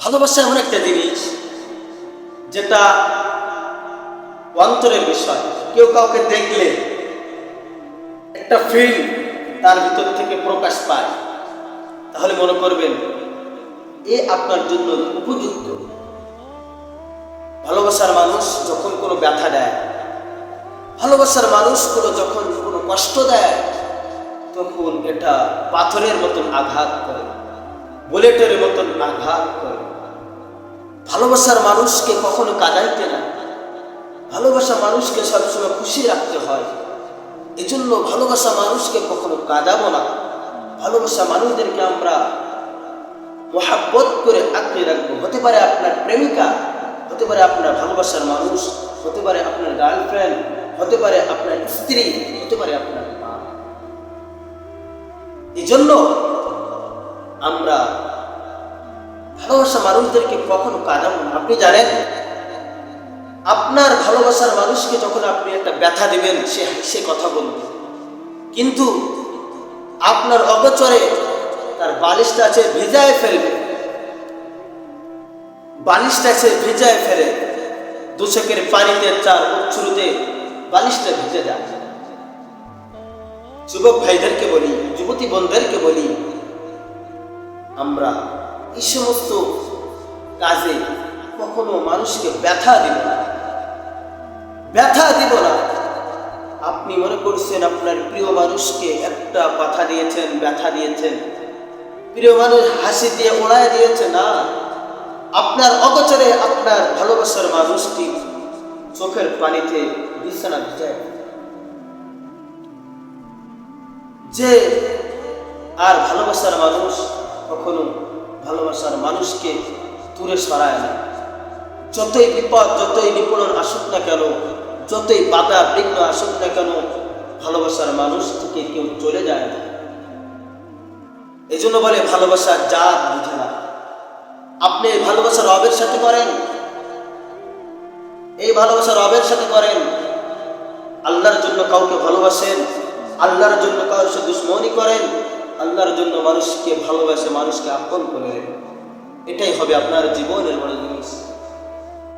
ভালোবাসা এমন একটা জিনিস যেটা অন্তরের বিষয়। কেউ কাউকে দেখলে একটা ফিল তার ভিতর থেকে প্রকাশ পায়। তাহলে মনে করবেন, এ আপনার জন্য উপযুক্ত। ভালোবাসার মানুষ যখন কোনো ব্যথা দেয়, ভালোবাসার মানুষ কোনো যখন কোনো কষ্ট দেয়, তখন এটা পাথরের মতন আঘাত করে। বুলেটের আঘাত করে। ভালোবাসার মানুষকে কখনো কাঁদাইতে না। ভালোবাসা মানুষকে সবসময় খুশি রাখতে হয়। এজন্য ভালোবাসা মানুষকে কখনো কাঁদাবো না। ভালোবাসা মানুষদেরকে আমরা মহাব্বত করে আঁকড়ে রাখব। হতে পারে আপনার প্রেমিকা, হতে পারে আপনার ভালোবাসার মানুষ, হতে পারে আপনার গার্লফ্রেন্ড, হতে পারে আপনার স্ত্রী, হতে পারে আপনার মা। এই ভালোবাসা মানুষদেরকে কখনো কাঁদাবো না। আপনি জানেন, আপনার ভালোবাসার মানুষকে যখন আপনি একটা ব্যথা দিবেন, সে সে কথা বলবে। কিন্তু আপনার অগচরে তার বালিশটা আছে ভিজায় ফেলবে। বালিশটা আছে ভিজায় ফেলে দুশকের পানিতে চার উচ্ছুরুতে বালিশটা ভিজে যায়। যুবক ভাইদেরকে বলি, যুবতী বোনদেরকে বলি, আমরা এই সমস্ত কাজে কখনো মানুষকে ব্যথা দিব না। ব্যথা দিব না। আপনি মনে করছেন আপনার প্রিয় মানুষকে একটা কথা দিয়েছেন, ব্যথা দিয়েছেন। প্রিয় মানুষ হাসি দিয়ে ওড়ায় দিয়েছে, না। আপনার অগচরে আপনার ভালোবাসার মানুষটি চোখের পানিতে বিছানা ভিজায়। যে আর ভালোবাসার মানুষ কখনো ভালোবাসার মানুষকে দূরে সরায় না। যতই বিপদ, যতই নিপুণন আসুক না কেন, যতই বাধা বিঘ্ন আসুক না কেন, ভালোবাসার মানুষ থেকে কেউ চলে যায় না। এই জন্য বলে, ভালোবাসার জাত বুঝে না। আপনি এই ভালোবাসার রবের সাথে করেন? এই ভালোবাসা রবের সাথে করেন? আল্লাহর জন্য কাউকে ভালোবাসেন? আল্লাহর জন্য সাথে দুশ্মনী করেন? আল্লাহর জন্য মানুষকে ভালোবাসে মানুষকে আপন করে এটাই হবে আপনার জীবনের বড় জিনিস।